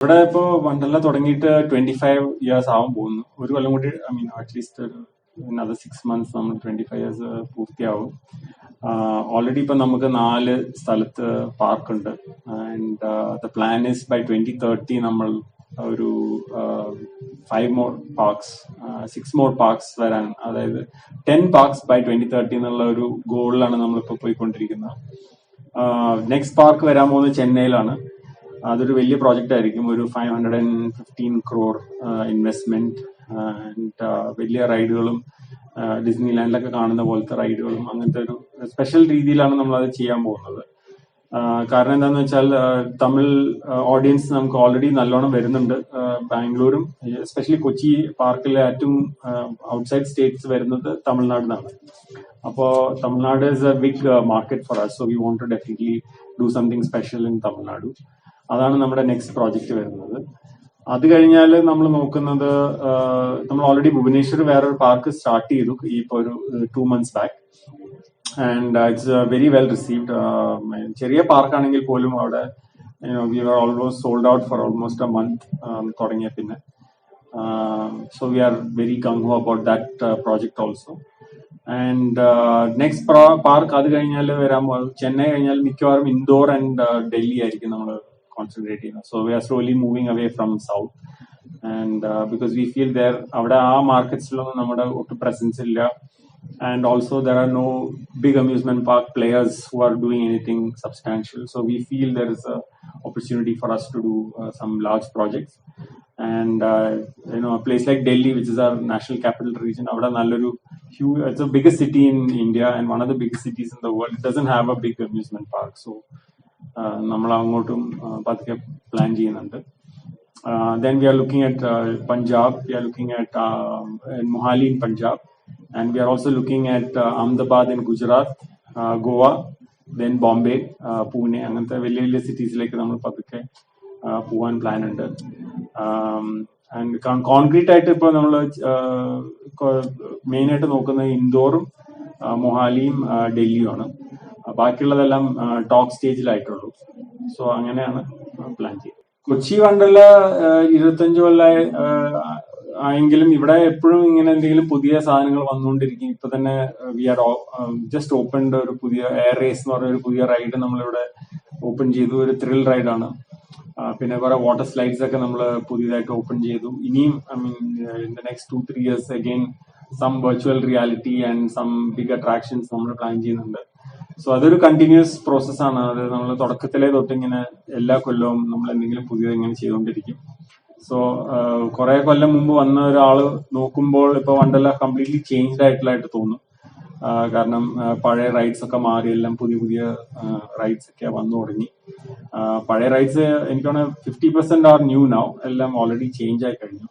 ഇവിടെ ഇപ്പോ വണ്ടർല തുടങ്ങിയിട്ട് ട്വന്റി ഫൈവ് ഇയേഴ്സ് ആവാൻ പോകുന്നു. ഒരു കൊല്ലം കൂടി ഐ മീൻ അറ്റ്ലീസ്റ്റ് അത് സിക്സ് മന്ത്സ് നമ്മൾ ട്വന്റി ഫൈവ് ഇയേഴ്സ് പൂർത്തിയാവും ഓൾറെഡി ഇപ്പൊ നമുക്ക് നാല് സ്ഥലത്ത് പാർക്ക് ഉണ്ട് and the plan is by twenty thirty നമ്മൾ ഒരു five more parks six more parks വരാൻ അതായത് ten parks by twenty thirty എന്നുള്ള ഒരു ഗോളിലാണ് നമ്മളിപ്പോൾ പോയിക്കൊണ്ടിരിക്കുന്നത്. നെക്സ്റ്റ് പാർക്ക് വരാൻ പോകുന്നത് ചെന്നൈയിലാണ്. അതൊരു വലിയ പ്രോജക്റ്റ് ആയിരിക്കും. ഒരു five hundred and fifteen crore investment and വലിയ റൈഡുകളും ഡിസ്നി ലാൻഡിലൊക്കെ കാണുന്ന പോലത്തെ റൈഡുകളും അങ്ങനത്തെ ഒരു സ്പെഷ്യൽ രീതിയിലാണ് നമ്മൾ അത് ചെയ്യാൻ പോകുന്നത്. ആഹ് കാരണം എന്താന്ന് വെച്ചാൽ ആഹ് തമിഴ് ഓഡിയൻസ് നമുക്ക് ഓൾറെഡി നല്ലോണം വരുന്നുണ്ട്. ബാംഗ്ലൂരും എസ്പെഷ്യലി കൊച്ചി പാർക്കിലെ ഏറ്റവും ഔട്ട്സൈഡ് സ്റ്റേറ്റ്സ് വരുന്നത് തമിഴ്നാട് നിന്നാണ് അപ്പോ Tamil Nadu is a big market for us so we want to definitely do something special in Tamil Nadu. അതാണ് നമ്മുടെ നെക്സ്റ്റ് പ്രോജക്റ്റ് വരുന്നത്. അത് കഴിഞ്ഞാൽ നമ്മൾ നോക്കുന്നത് നമ്മൾ ഓൾറെഡി ഭുവനേശ്വർ വേറൊരു പാർക്ക് സ്റ്റാർട്ട് ചെയ്തു ഈ ഇപ്പൊ ഒരു two months back and it's very well received ചെറിയ പാർക്കാണെങ്കിൽ പോലും അവിടെ we are almost sold out for almost a month തുടങ്ങിയ പിന്നെ. So we are very gung ho about that project also and next park അത് കഴിഞ്ഞാൽ വരാൻ ചെന്നൈ കഴിഞ്ഞാൽ മിക്കവാറും ഇൻഡോർ ആൻഡ് ഡൽഹി ആയിരിക്കും നമ്മൾ കോൺസെൻട്രേറ്റ് ചെയ്യുന്നത് so we are slowly moving away from south and because we feel there അവിടെ ആ മാർക്കറ്റ്സിലൊന്നും നമ്മുടെ ഒട്ടും പ്രസൻസ് ഇല്ല and also there are no big amusement park players who are doing anything substantial so we feel there is a opportunity for us to do uh, some large projects and uh, you know a place like delhi which is our national capital region avada nalloru huge it's the biggest city in india and one of the biggest cities in the world it doesn't have നമ്മൾ അങ്ങോട്ടും പതുക്കെ plan ചെയ്യുന്നുണ്ട് then we are looking at uh, punjab we are looking at uh, mohali in punjab and we are also looking at uh, Ahmedabad in Gujarat, uh, Goa, then Bombay, uh, Pune അങ്ങനത്തെ വലിയ വലിയ സിറ്റീസിലേക്ക് നമ്മൾ പതുക്കെ പോകാൻ plan ഉണ്ട് concrete ആയിട്ട് ഇപ്പൊ നമ്മൾ മെയിൻ ആയിട്ട് നോക്കുന്നത് ഇൻഡോറും മൊഹാലിയും ഡൽഹിയുമാണ് ബാക്കിയുള്ളതെല്ലാം ടോക്ക് സ്റ്റേജിലായിട്ടുള്ളൂ സോ അങ്ങനെയാണ് പ്ലാൻ ചെയ്തത്. കൊച്ചി വണ്ടർല ഇരുപത്തഞ്ച് കൊല്ലായി ആയെങ്കിലും ഇവിടെ എപ്പോഴും ഇങ്ങനെ എന്തെങ്കിലും പുതിയ സാധനങ്ങൾ വന്നുകൊണ്ടിരിക്കും. ഇപ്പൊ തന്നെ വി ആർ ജസ്റ്റ് ഓപ്പൺഡ് ഒരു പുതിയ എയർ റേസ് എന്ന് പറഞ്ഞ ഒരു പുതിയ റൈഡ് നമ്മളിവിടെ ഓപ്പൺ ചെയ്തു. ഒരു ത്രിൽ റൈഡാണ് പിന്നെ കുറെ വാട്ടർ സ്ലൈഡ്സ് ഒക്കെ നമ്മൾ പുതിയതായിട്ട് ഓപ്പൺ ചെയ്തു. ഇനിയും I mean in the next two three years again some virtual reality and some big attractions നമ്മൾ പ്ലാൻ ചെയ്യുന്നുണ്ട്. സോ അതൊരു കണ്ടിന്യൂസ് പ്രോസസ്സാണ് അത് നമ്മൾ തുടക്കത്തിലെ തൊട്ട് ഇങ്ങനെ എല്ലാ കൊല്ലവും നമ്മൾ എന്തെങ്കിലും പുതിയത് ഇങ്ങനെ ചെയ്തുകൊണ്ടിരിക്കും സോ കുറെ കൊല്ലം മുമ്പ് വന്ന ഒരാൾ നോക്കുമ്പോൾ ഇപ്പൊ വണ്ടല്ല കംപ്ലീറ്റ്ലി ചേഞ്ച്ഡ് ആയിട്ടുള്ളതായിട്ട് തോന്നും. കാരണം പഴയ റൈഡ്സ് ഒക്കെ മാറി എല്ലാം പുതിയ പുതിയ റൈഡ്സ് ഒക്കെ വന്നു തുടങ്ങി. പഴയ റൈഡ്സ് എനിക്കാണ് fifty percent are new now എല്ലാം ഓൾറെഡി ചേഞ്ച് ആയി കഴിഞ്ഞു.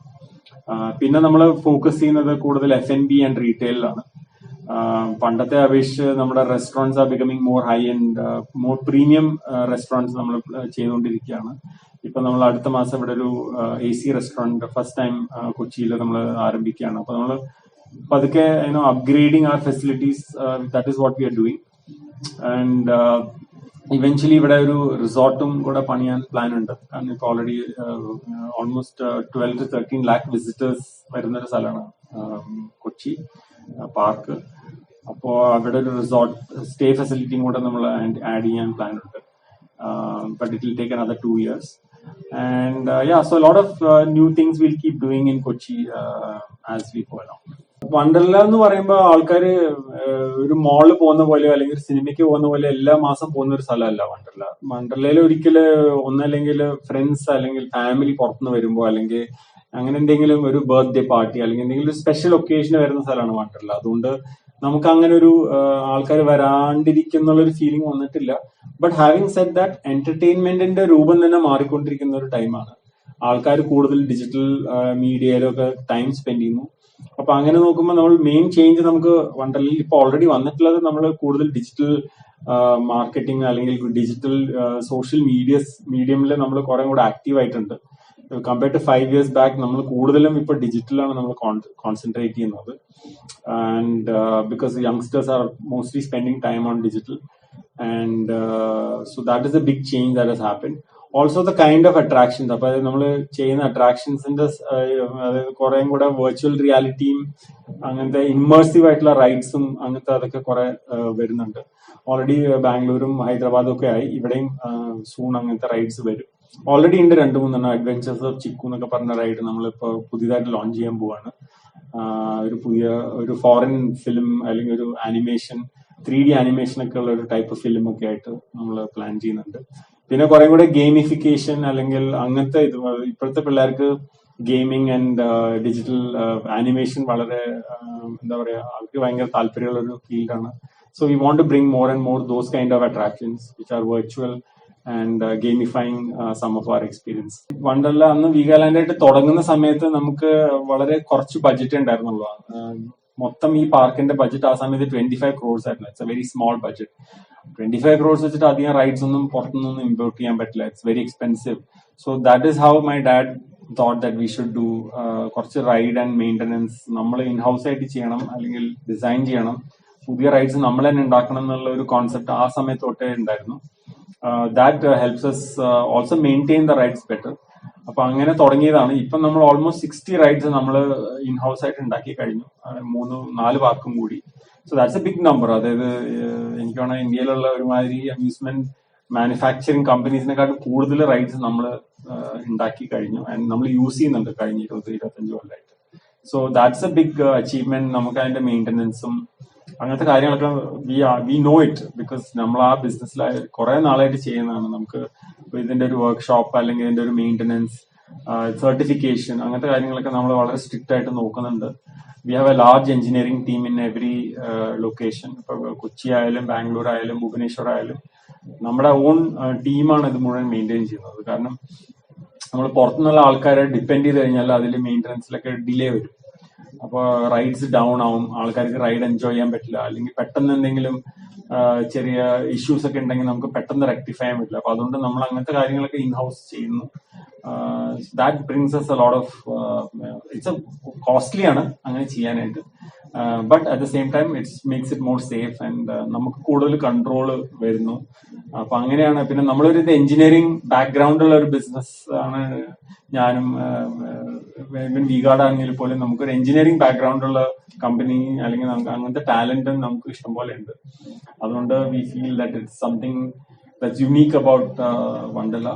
പിന്നെ നമ്മൾ ഫോക്കസ് ചെയ്യുന്നത് കൂടുതൽ എഫ് എൻ ബി ആൻഡ് റീറ്റെയിലാണ് പണ്ടത്തെ അപേക്ഷിച്ച് നമ്മുടെ restaurants are becoming more high and more premium restaurants നമ്മൾ ചെയ്തുകൊണ്ടിരിക്കുകയാണ്. ഇപ്പൊ നമ്മൾ അടുത്ത മാസം ഇവിടെ ഒരു A C restaurant first time കൊച്ചിയിൽ നമ്മൾ ആരംഭിക്കുകയാണ്. അപ്പൊ നമ്മൾ പതുക്കെ you know upgrading our facilities that is what we are doing and eventually ഇവിടെ ഒരു റിസോർട്ടും കൂടെ പണിയാൻ പ്ലാൻ ഉണ്ട്. കാരണം ഇപ്പൊ already almost twelve to thirteen lakh visitors വരുന്ന ഒരു സ്ഥലമാണ് കൊച്ചി പാർക്ക് അപ്പോ അവിടെ ഒരു റിസോർട്ട് സ്റ്റേ ഫെസിലിറ്റിയും കൂടെ നമ്മൾ ആഡ് ചെയ്യാൻ പ്ലാൻ ഉണ്ട്. But it will take another two years and yeah so lot of new things will keep doing in Kochi as we go along Wonderla എന്ന് പറയുമ്പോൾ ആൾക്കാർ ഒരു മോളിൽ പോകുന്ന പോലെ അല്ലെങ്കിൽ ഒരു സിനിമയ്ക്ക് പോകുന്ന പോലെ എല്ലാ മാസം പോകുന്ന ഒരു സ്ഥലമല്ല വണ്ടർല വണ്ടർലയിൽ ഒരിക്കൽ ഒന്നല്ലെങ്കിൽ ഫ്രണ്ട്സ് അല്ലെങ്കിൽ ഫാമിലി പുറത്തുനിന്ന് വരുമ്പോൾ അല്ലെങ്കിൽ അങ്ങനെ എന്തെങ്കിലും ഒരു ബർത്ത്ഡേ പാർട്ടി അല്ലെങ്കിൽ എന്തെങ്കിലും ഒരു സ്പെഷ്യൽ ഒക്കേഷന് വരുന്ന സ്ഥലമാണ് വണ്ടർല അതുകൊണ്ട് നമുക്ക് അങ്ങനെ ഒരു ആൾക്കാർ വരാണ്ടിരിക്കുന്ന ഒരു ഫീലിംഗ് വന്നിട്ടില്ല. ബട്ട് ഹാവിങ് സെറ്റ് ദാറ്റ് എന്റർടൈൻമെന്റിന്റെ രൂപം തന്നെ മാറിക്കൊണ്ടിരിക്കുന്ന ഒരു ടൈമാണ് ആൾക്കാർ കൂടുതൽ ഡിജിറ്റൽ മീഡിയയിലൊക്കെ ടൈം സ്പെൻഡ് ചെയ്യുന്നു. അപ്പൊ അങ്ങനെ നോക്കുമ്പോൾ നമ്മൾ മെയിൻ ചേഞ്ച് നമുക്ക് വണ്ടർലിൽ ഇപ്പൊ ഓൾറെഡി വന്നിട്ടുള്ളത് നമ്മൾ കൂടുതൽ ഡിജിറ്റൽ മാർക്കറ്റിംഗ് അല്ലെങ്കിൽ ഡിജിറ്റൽ സോഷ്യൽ മീഡിയസ് മീഡിയമിൽ നമ്മൾ കുറെ കൂടെ ആക്റ്റീവ് ആയിട്ടുണ്ട്. Compare to five years back നമ്മൾ കൂടുതലും ഇപ്പൊ ഡിജിറ്റലാണ് നമ്മൾ കോൺസെൻട്രേറ്റ് ചെയ്യുന്നത്. And because youngsters are mostly spending time on digital and so that is a big change that has happen also the kind of attractions അപ്പൊ നമ്മൾ ചെയ്യുന്ന അട്രാക്ഷൻസിന്റെ അതായത് കുറേം കൂടെ വെർച്വൽ റിയാലിറ്റിയും അങ്ങനത്തെ ഇമ്മേഴ്സീവ് ആയിട്ടുള്ള റൈഡ്സും അങ്ങനത്തെ അതൊക്കെ കുറെ വരുന്നുണ്ട്. ഓൾറെഡി ബാംഗ്ലൂരും ഹൈദരാബാദും ഒക്കെ ആയി. ഇവിടെയും സൂൺ അങ്ങനത്തെ റൈഡ്സ് വരും. ഓൾറെഡി ഉണ്ട് രണ്ട് മൂന്നെണ്ണം. അഡ്വഞ്ചേഴ്സ് ഓഫ് ചിക്കു എന്നൊക്കെ പറഞ്ഞ റൈഡ് നമ്മളിപ്പോ പുതിയതായിട്ട് ലോഞ്ച് ചെയ്യാൻ പോവാണ്. ഒരു പുതിയ ഒരു ഫോറിൻ ഫിലിം അല്ലെങ്കിൽ ഒരു ആനിമേഷൻ ത്രീ ഡി ആനിമേഷൻ ഒക്കെ ഉള്ള ഒരു ടൈപ്പ് ഫിലിം ഒക്കെ ആയിട്ട് നമ്മൾ പ്ലാൻ ചെയ്യുന്നുണ്ട്. പിന്നെ കുറെ കൂടെ ഗെയിമിഫിക്കേഷൻ അല്ലെങ്കിൽ അങ്ങനത്തെ ഇത് ഇപ്പോഴത്തെ പിള്ളേർക്ക് ഗെയിമിംഗ് ആൻഡ് ഡിജിറ്റൽ ആനിമേഷൻ വളരെ എന്താ പറയാ അവർക്ക് ഭയങ്കര താല്പര്യമുള്ള ഒരു ഫീൽഡാണ് so we want to bring more and more those kind of attractions which are virtual and gamifying some of our experience Wonderla അന്ന് വീഗാലാൻഡ് ആയിട്ട് തുടങ്ങുന്ന സമയത്ത് നമുക്ക് വളരെ കുറച്ച് ബഡ്ജറ്റ് ഉണ്ടായിരുന്നുള്ളൂ. മൊത്തം ഈ പാർക്കിന്റെ ബഡ്ജറ്റ് ആ സമയത്ത് ട്വന്റി ഫൈവ് ക്രോഡ്സ് ആയിരുന്നു. It's a very small budget twenty five crores വെച്ചിട്ട് അധികം റൈഡ്സ് ഒന്നും പുറത്തുനിന്നൊന്നും ഇമ്പോർട്ട് ചെയ്യാൻ പറ്റില്ല. It's very expensive so that is how my dad thought that we should do കുറച്ച് റൈഡ് ആൻഡ് മെയിന്റനൻസ് നമ്മൾ ഇൻ ഹൗസ് ആയിട്ട് ചെയ്യണം അല്ലെങ്കിൽ ഡിസൈൻ ചെയ്യണം. പുതിയ റൈഡ്സ് നമ്മൾ തന്നെ ഉണ്ടാക്കണം എന്നുള്ള ഒരു കോൺസെപ്റ്റ് ആ സമയത്ത് തൊട്ടേ ഉണ്ടായിരുന്നു. That helps us also maintain the rides better അപ്പൊ അങ്ങനെ തുടങ്ങിയതാണ്. ഇപ്പൊ നമ്മൾ ഓൾമോസ്റ്റ് സിക്സ്റ്റി റൈഡ്സ് നമ്മൾ ഇൻ ഹൗസ് ആയിട്ട് ഉണ്ടാക്കി കഴിഞ്ഞു. മൂന്ന് നാല് പാർക്കും കൂടി. So that's a big number അതായത് ഏഹ്, എനിക്ക് വേണം ഇന്ത്യയിലുള്ള ഒരുമാതിരി അമ്യൂസ്മെന്റ് മാനുഫാക്ചറിങ് കമ്പനീസിനെക്കാട്ടും കൂടുതൽ റൈഡ്സ് നമ്മൾ ഉണ്ടാക്കി കഴിഞ്ഞു. ആൻഡ് നമ്മൾ യൂസ് ചെയ്യുന്നുണ്ട് കഴിഞ്ഞ ഇരുപത് ഇരുപത്തഞ്ച് കൊല്ലമായിട്ട് so that's a big achievement നമുക്ക് അതിന്റെ മെയിന്റനൻസും അങ്ങനത്തെ കാര്യങ്ങളൊക്കെ we we know it because നമ്മൾ ആ ബിസിനസ്സിൽ കുറെ നാളായിട്ട് ചെയ്യുന്നതാണ്. നമുക്ക് ഇതിന്റെ ഒരു വർക്ക്ഷോപ്പ് അല്ലെങ്കിൽ ഇതിന്റെ ഒരു മെയിന്റനൻസ് സർട്ടിഫിക്കേഷൻ അങ്ങനത്തെ കാര്യങ്ങളൊക്കെ നമ്മൾ വളരെ സ്ട്രിക്റ്റ് ആയിട്ട് നോക്കുന്നുണ്ട്. We have a large engineering team in every location ഇപ്പൊ കൊച്ചി ആയാലും ബാംഗ്ലൂർ ആയാലും ഭുവനേശ്വർ ആയാലും നമ്മുടെ ഓൺ ടീമാണ് ഇത് മുഴുവൻ മെയിന്റെയിൻ ചെയ്യുന്നത്. കാരണം നമ്മൾ പുറത്തുനിന്നുള്ള ആൾക്കാരെ ഡിപ്പെൻഡ് ചെയ്ത് കഴിഞ്ഞാൽ അതിൽ മെയിന്റനൻസിലൊക്കെ ഡിലേ വരും. അപ്പോൾ റൈഡ്സ് ഡൗൺ ആവും. ആൾക്കാർക്ക് റൈഡ് എൻജോയ് ചെയ്യാൻ പറ്റില്ല. അല്ലെങ്കിൽ പെട്ടെന്ന് എന്തെങ്കിലും ചെറിയ ഇഷ്യൂസ് ഒക്കെ ഉണ്ടെങ്കിൽ നമുക്ക് പെട്ടെന്ന് റെക്ടിഫൈ ചെയ്യാൻ പറ്റില്ല. അപ്പൊ അതുകൊണ്ട് നമ്മൾ അങ്ങനത്തെ കാര്യങ്ങളൊക്കെ ഇൻ ഹൗസ് ചെയ്യുന്നു that brings us a lot of it's costly ആണ് അങ്ങനെ ചെയ്യാനായിട്ട്. But at the same time it's makes it more safe and നമുക്ക് കൂടുതൽ കൺട്രോൾ വരുന്നു. അപ്പൊ അങ്ങനെയാണ്. പിന്നെ നമ്മളൊരു എഞ്ചിനീയറിംഗ് ബാക്ക്ഗ്രൗണ്ട് ഉള്ള ഒരു ബിസിനസ് ആണ് ഞാനും വിഗാർഡ് ആണെങ്കിൽ പോലും നമുക്കൊരു എഞ്ചിനീയറിംഗ് ബാക്ക്ഗ്രൗണ്ട് ഉള്ള കമ്പനി അല്ലെങ്കിൽ നമുക്ക് അങ്ങനത്തെ ടാലന്റും നമുക്ക് ഇഷ്ടം പോലെ ഉണ്ട്. അതുകൊണ്ട് we feel that it's something that's unique about Wonderla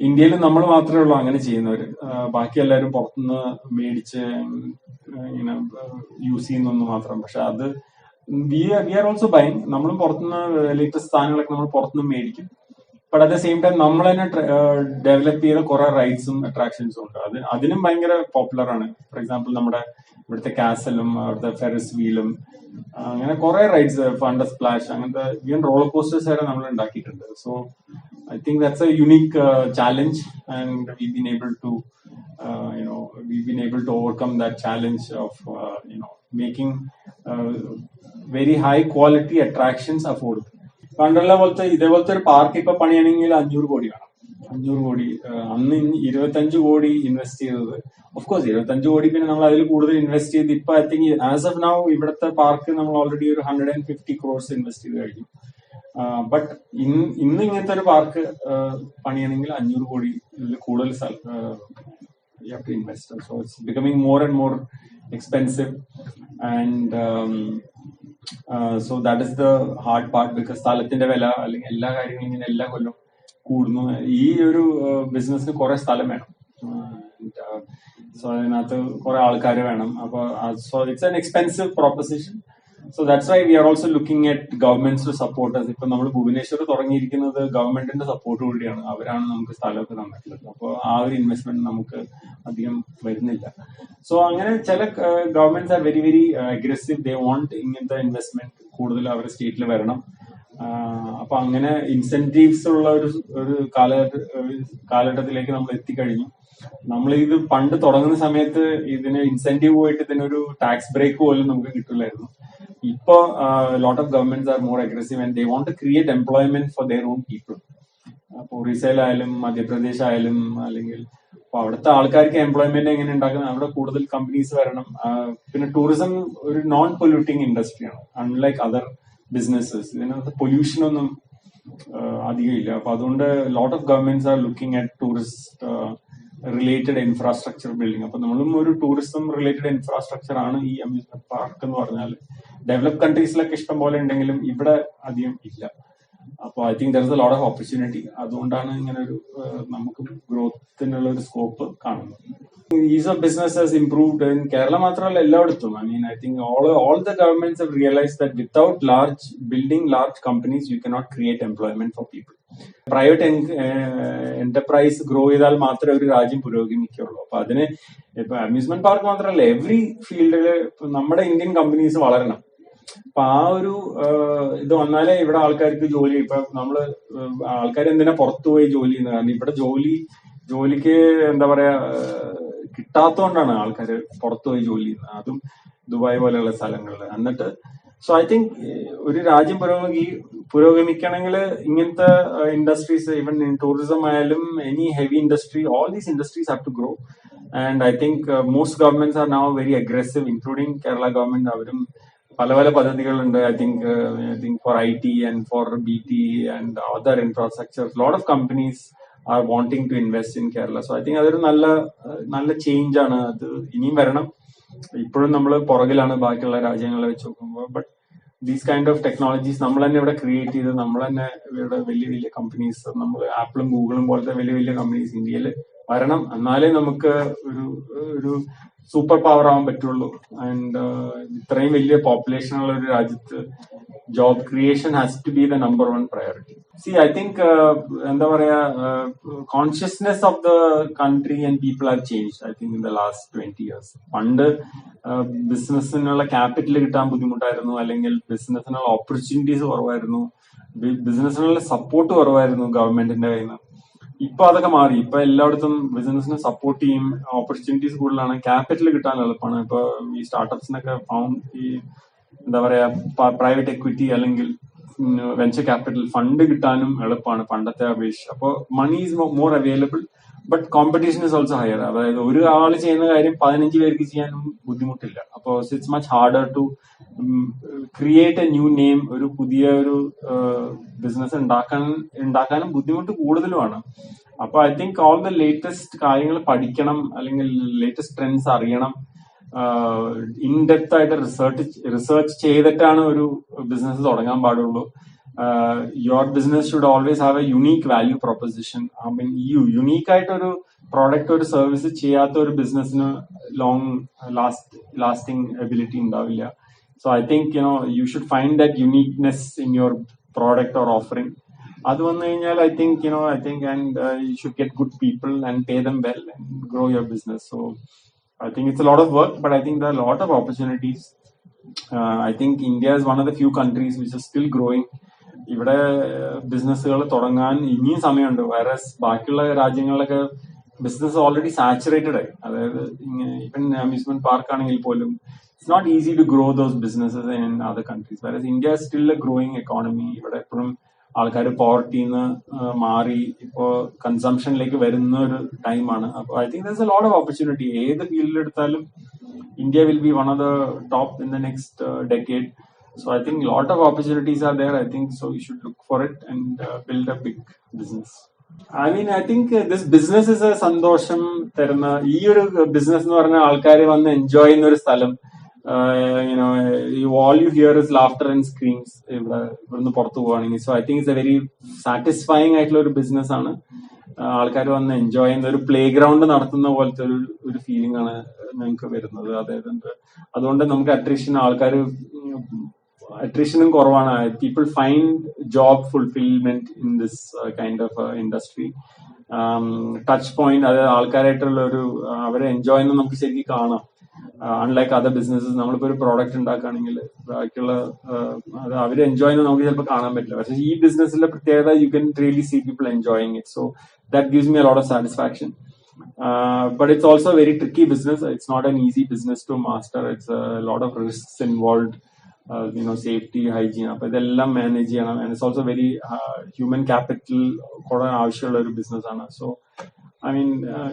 ഇന്ത്യയിൽ നമ്മൾ മാത്രമേ ഉള്ളൂ അങ്ങനെ ചെയ്യുന്നവര്. ആ, ബാക്കി എല്ലാവരും പുറത്തുനിന്ന് മേടിച്ച് ഇങ്ങനെ യൂസ് ചെയ്യുന്നൊന്ന് മാത്രം. പക്ഷെ അത് വി ആർ ഓൾസോ ബൈങ് നമ്മളും പുറത്തുനിന്ന് ലേറ്റസ്റ്റ് സാധനങ്ങളൊക്കെ നമ്മൾ പുറത്തുനിന്ന് മേടിക്കും. But at the same time നമ്മൾ തന്നെ ഡെവലപ്പ് ചെയ്ത കുറെ റൈറ്റ്സും അട്രാക്ഷൻസും ഉണ്ട്. അത് അതിനും ഭയങ്കര പോപ്പുലർ ആണ്. ഫോർ എക്സാമ്പിൾ നമ്മുടെ ഇവിടുത്തെ കാസലും അവിടുത്തെ ഫെറിസ് വീലും അങ്ങനെ കുറെ റൈഡ്സ് ഫണ്ട് സ്പ്ലാഷ് അങ്ങനത്തെ ഈവൻ റോളർ കോസ്റ്റേഴ്സ് വരെ നമ്മൾ ഉണ്ടാക്കിയിട്ടുണ്ട്. So I think that's a unique challenge and we been able to you know we been able to overcome that challenge of you know making very high quality attractions affordable Wonderla പോലത്തെ ഇതേപോലത്തെ ഒരു park ഇപ്പൊ പണിയണമെങ്കിൽ അഞ്ഞൂറ് കോടി വേണം. അഞ്ഞൂറ് കോടി അന്ന് ഇരുപത്തഞ്ച് കോടി ഇൻവെസ്റ്റ് ചെയ്തത്. ഓഫ് കോഴ്സ് ഇരുപത്തഞ്ച് കോടി പിന്നെ നമ്മൾ അതിൽ കൂടുതൽ ഇൻവെസ്റ്റ് ചെയ്ത് ഇപ്പൊ I think as of now ഇവിടുത്തെ പാർക്ക് നമ്മൾ ഓൾറെഡി ഒരു hundred and fifty crores invest ചെയ്ത് കഴിഞ്ഞു. ബട്ട് ഇന്ന് ഇങ്ങനത്തെ ഒരു പാർക്ക് പണിയണമെങ്കിൽ അഞ്ഞൂറ് കോടി കൂടുതൽ invest so it's becoming more and more expensive and more that is the hard part because സ്ഥലത്തിന്റെ വില അല്ലെങ്കിൽ എല്ലാ കാര്യങ്ങളും ഇങ്ങനെ എല്ലാ കൊല്ലം കൂടുന്നു. ഈ ഒരു ബിസിനസ്സിന് കുറെ സ്ഥലം വേണം. സോ അതിനകത്ത് കുറെ ആൾക്കാർ വേണം. അപ്പൊ so it's an expensive proposition so that's why we are also looking at governments to support ഇപ്പൊ നമ്മൾ ഭുവനേശ്വർ തുടങ്ങിയിരിക്കുന്നത് ഗവൺമെന്റിന്റെ സപ്പോർട്ട് കൂടിയാണ്. അവരാണ് നമുക്ക് സ്ഥലമൊക്കെ തന്നിട്ടുള്ളത്. അപ്പോൾ ആ ഒരു ഇൻവെസ്റ്റ്മെന്റ് നമുക്ക് അധികം വരുന്നില്ല. സോ അങ്ങനെ ചില governments are very very aggressive they want ഇങ്ങനത്തെ ഇൻവെസ്റ്റ്മെന്റ് കൂടുതൽ അവരുടെ സ്റ്റേറ്റിൽ വരണം. അപ്പൊ അങ്ങനെ ഇൻസെന്റീവ്സ് ഉള്ള ഒരു ഒരു കാലഘട്ട ഒരു കാലഘട്ടത്തിലേക്ക് നമ്മൾ എത്തിക്കഴിഞ്ഞു. നമ്മൾ ഇത് പണ്ട് തുടങ്ങുന്ന സമയത്ത് ഇതിന് ഇൻസെന്റീവ് പോയിട്ട് ഇതിനൊരു ടാക്സ് ബ്രേക്ക് പോലും നമുക്ക് കിട്ടില്ലായിരുന്നു. ഇപ്പൊ lot of governments are more aggressive and they want to create employment for their own people അപ്പൊ ഒറീസയിലായാലും മധ്യപ്രദേശ് ആയാലും അല്ലെങ്കിൽ അപ്പൊ അവിടുത്തെ ആൾക്കാർക്ക് എംപ്ലോയ്മെന്റ് എങ്ങനെ ഉണ്ടാക്കുന്നത് അവിടെ കൂടുതൽ കമ്പനീസ് വരണം പിന്നെ ടൂറിസം ഒരു നോൺ പൊല്യൂട്ടിങ് ഇൻഡസ്ട്രിയാണ് അൺലൈക്ക് അതർ ബിസിനസ്സസ് ഇതിനകത്ത് പൊല്യൂഷൻ ഒന്നും അധികം ഇല്ല അപ്പൊ അതുകൊണ്ട് lot of governments are looking at tourist related infrastructure building അപ്പൊ നമ്മളും ഒരു ടൂറിസം റിലേറ്റഡ് ഇൻഫ്രാസ്ട്രക്ചർ ആണ് ഈ അമ്യൂസ്മെന്റ് പാർക്ക് എന്ന് പറഞ്ഞാൽ ഡെവലപ്പ് കൺട്രീസിലൊക്കെ ഇഷ്ടം പോലെ ഉണ്ടെങ്കിലും ഇവിടെ അധികം ഇല്ല. അപ്പൊ I think there is a lot of opportunity അതുകൊണ്ടാണ് ഇങ്ങനെ ഒരു നമുക്ക് ഗ്രോത്തിനുള്ള ഒരു സ്കോപ്പ് കാണുന്നത്. Ease of business has improved in Kerala മാത്രമല്ല എല്ലായിടത്തും. I mean I think all all the governments have realise that without large building large companies you cannot create employment for people private enterprise grow ചെയ്താൽ മാത്രമേ ഒരു രാജ്യം പുരോഗമിക്കുള്ളൂ അപ്പൊ അതിന് ഇപ്പൊ അമ്യൂസ്മെന്റ് പാർക്ക് മാത്രമല്ല എവറി ഫീൽഡിൽ നമ്മുടെ ഇന്ത്യൻ കമ്പനീസ് വളരണം. അപ്പൊ ആ ഒരു ഇത് വന്നാലേ ഇവിടെ ആൾക്കാർക്ക് ജോലി ഇപ്പൊ നമ്മൾ ആൾക്കാർ എന്തിനാ പുറത്തു പോയി ജോലി ചെയ്യുന്നത്? കാരണം ഇവിടെ ജോലി ജോലിക്ക് എന്താ പറയാ കിട്ടാത്തോണ്ടാണ് ആൾക്കാർ പുറത്തു പോയി ജോലി ചെയ്യുന്നത്. അതും ദുബായ് പോലെയുള്ള സ്ഥലങ്ങളിൽ എന്നിട്ട് സോ ഐ തിങ്ക് ഒരു രാജ്യം പുരോഗമി പുരോഗമിക്കണമെങ്കിൽ ഇങ്ങനത്തെ ഇൻഡസ്ട്രീസ് ഈവൻ ടൂറിസം ആയാലും any heavy industry all these industries have to grow and I think most governments are now very aggressive including Kerala government അവരും പല പല പദ്ധതികളുണ്ട്. I think I think for I T and for B T and other infrastructure lot of companies are wanting to invest in Kerala so I think അതൊരു നല്ല നല്ല change ആണ്. അത് ഇനിയും വരണം. ഇപ്പോഴും നമ്മൾ പുറകിലാണ് ബാക്കിയുള്ള രാജ്യങ്ങളെ വെച്ച് നോക്കുമ്പോൾ but these kind of technologies നമ്മൾ തന്നെ ഇവിടെ ക്രിയേറ്റ് ചെയ്ത് നമ്മൾ തന്നെ ഇവിടെ വലിയ വലിയ കമ്പനീസ് നമ്മൾ ആപ്പിളും ഗൂഗിളും പോലത്തെ വലിയ വലിയ കമ്പനീസ് ഇന്ത്യയിൽ വരണം. എന്നാലേ നമുക്ക് ഒരു ഒരു സൂപ്പർ പവർ ആവാൻ പറ്റുള്ളൂ. ആൻഡ് ഇത്രയും വലിയ പോപ്പുലേഷൻ ഉള്ള ഒരു രാജ്യത്ത് job creation has to be the number one priority see I think എന്താ പറയാ consciousness of the country and people are change I think in the last twenty years പണ്ട് ബിസിനസ്സിനുള്ള ക്യാപിറ്റൽ കിട്ടാൻ ബുദ്ധിമുട്ടായിരുന്നു. അല്ലെങ്കിൽ ബിസിനസ്സിനുള്ള ഓപ്പർച്യൂണിറ്റീസ് കുറവായിരുന്നു. ബിസിനസ്സിനുള്ള സപ്പോർട്ട് കുറവായിരുന്നു ഗവൺമെന്റിന്റെ കയ്യിൽ നിന്ന് ഇപ്പൊ അതൊക്കെ മാറി. ഇപ്പൊ എല്ലായിടത്തും ബിസിനസിനെ സപ്പോർട്ട് ചെയ്യും. ഓപ്പർച്യൂണിറ്റീസ് കൂടുതലാണ്. ക്യാപിറ്റൽ കിട്ടാൻ എളുപ്പമാണ് ഇപ്പൊ ഈ സ്റ്റാർട്ടപ്സിനൊക്കെ ഫൗണ്ട് ഈ എന്താ പറയാ പ്രൈവറ്റ് എക്വിറ്റി അല്ലെങ്കിൽ വെഞ്ചർ ക്യാപിറ്റൽ ഫണ്ട് കിട്ടാനും എളുപ്പമാണ് പണ്ടത്തെ അപേക്ഷിച്ച് അപ്പോൾ money is more available but competition is also higher അതായത് ഒരു ആൾ ചെയ്യുന്ന കാര്യം പതിനഞ്ച് പേർക്ക് ചെയ്യാനും ബുദ്ധിമുട്ടില്ല. അപ്പോൾ it's much harder to create a new name ഒരു പുതിയ ഒരു ബിസിനസ് ഉണ്ടാക്കാൻ ഉണ്ടാക്കാനും ബുദ്ധിമുട്ട് കൂടുതലുമാണ്. അപ്പൊ I think all the latest കാര്യങ്ങൾ പഠിക്കണം അല്ലെങ്കിൽ ലേറ്റസ്റ്റ് ട്രെൻഡ്സ് അറിയണം. ഇൻ ഡെപ്ത് ആയിട്ട് റിസർച്ച് റിസർച്ച് ചെയ്തിട്ടാണ് ഒരു ബിസിനസ് തുടങ്ങാൻ പാടുള്ളൂ. Your business should always have a unique value proposition I mean ഈ യുണീക്ക് ആയിട്ട് ഒരു പ്രോഡക്റ്റ് ഒരു സർവീസ് ചെയ്യാത്ത ഒരു ബിസിനസ്സിന് ലോങ് ലാസ്റ്റ് ലാസ്റ്റിംഗ് എബിലിറ്റി ഉണ്ടാവില്ല so I think you know you should find that uniqueness in your product or offering അത് വന്നു കഴിഞ്ഞാൽ I think you know I think and you should get good people and pay them well and grow your business so I think it's a lot of work, but I think there are a lot of opportunities. Uh, I think India is one of the few countries which is still growing. ഇവിടെ ബിസിനസ്സുകൾ തുടങ്ങാൻ ഇനിയും സമയമുണ്ട്. വേറെ ബാക്കിയുള്ള രാജ്യങ്ങളിലൊക്കെ business already saturated ആയി. അതായത് ഇപ്പം അമ്യൂസ്മെന്റ് പാർക്ക് ആണെങ്കിൽ പോലും it's not easy to grow those businesses in other countries വേറെ India still a growing economy ഇവിടെ എപ്പോഴും ആൾക്കാർ പോവർട്ടിയിൽ നിന്ന് മാറി ഇപ്പോ കൺസംഷനിലേക്ക് വരുന്ന ഒരു ടൈമാണ് അപ്പോൾ I think there's a lot of opportunity ഏത് ഫീൽഡിൽ എടുത്താലും India will be one of the top in the next decade so a lot of opportunities are there. I think so you should look for it and uh, build a big business. I mean I think this business is a സന്തോഷം തരുന്ന ഈ ഒരു business എന്ന് പറഞ്ഞ ആൾക്കാർ വന്ന് enjoy ചെയ്യുന്ന ഒരു സ്ഥലം you know all you hear is laughter and screams ഇവിടെ ഇവിടുന്ന് പുറത്തു പോവാണെങ്കിൽ so I think it's a very satisfying ആയിട്ടുള്ള ഒരു ബിസിനസ് ആണ് ആൾക്കാർ വന്ന് എൻജോയ് ചെയ്യുന്ന ഒരു പ്ലേ ഗ്രൗണ്ട് നടത്തുന്ന പോലത്തെ ഒരു ഒരു ഫീലിംഗ് ആണ് ഞങ്ങൾക്ക് വരുന്നത് അതായത് അതുകൊണ്ട് നമുക്ക് അട്രീഷൻ ആൾക്കാർ അട്രീഷനും കുറവാണ്. People find job fulfilment in this kind of industry touch point അത് ആൾക്കാരായിട്ടുള്ള ഒരു അവരെ എൻജോയ് ചെയ്യുന്ന നമുക്ക് ശരിക്കും കാണാം. അൺലൈക്ക് അതർ ബിസിനസ്സസ് നമ്മളിപ്പോ ഒരു പ്രോഡക്റ്റ് ഉണ്ടാക്കുകയാണെങ്കിൽ ബാക്കിയുള്ള അത് അവർ എൻജോയ് ചെയ്യുന്നത് നമുക്ക് ചിലപ്പോൾ കാണാൻ പറ്റില്ല. പക്ഷേ ഈ ബിസിനസ്സിലെ പ്രത്യേകത you can really see people enjoying it so that gives me a lot of satisfaction but it's also very tricky business it's not an easy business to master it's lot of risk involve you know safety hygiene അപ്പൊ ഇതെല്ലാം manage ചെയ്യണം. And it's also very human capital കൂടാൻ ആവശ്യമുള്ള ഒരു business ആണ്. So I mean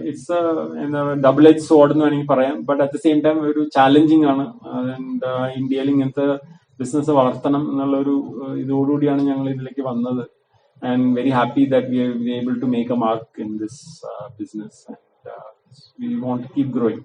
it's എന്താ double എച്ച് sword എന്ന് വേണമെങ്കിൽ പറയാം. But at the same time ഒരു ചാലഞ്ചിങ് ആണ്. ആൻഡ് ഇന്ത്യയിൽ ഇങ്ങനത്തെ ബിസിനസ് വളർത്തണം എന്നുള്ള ഒരു ഇതോടുകൂടിയാണ് ഞങ്ങൾ ഇതിലേക്ക് വന്നത്. And very happy that we have able to make a mark in this uh, business. And keep we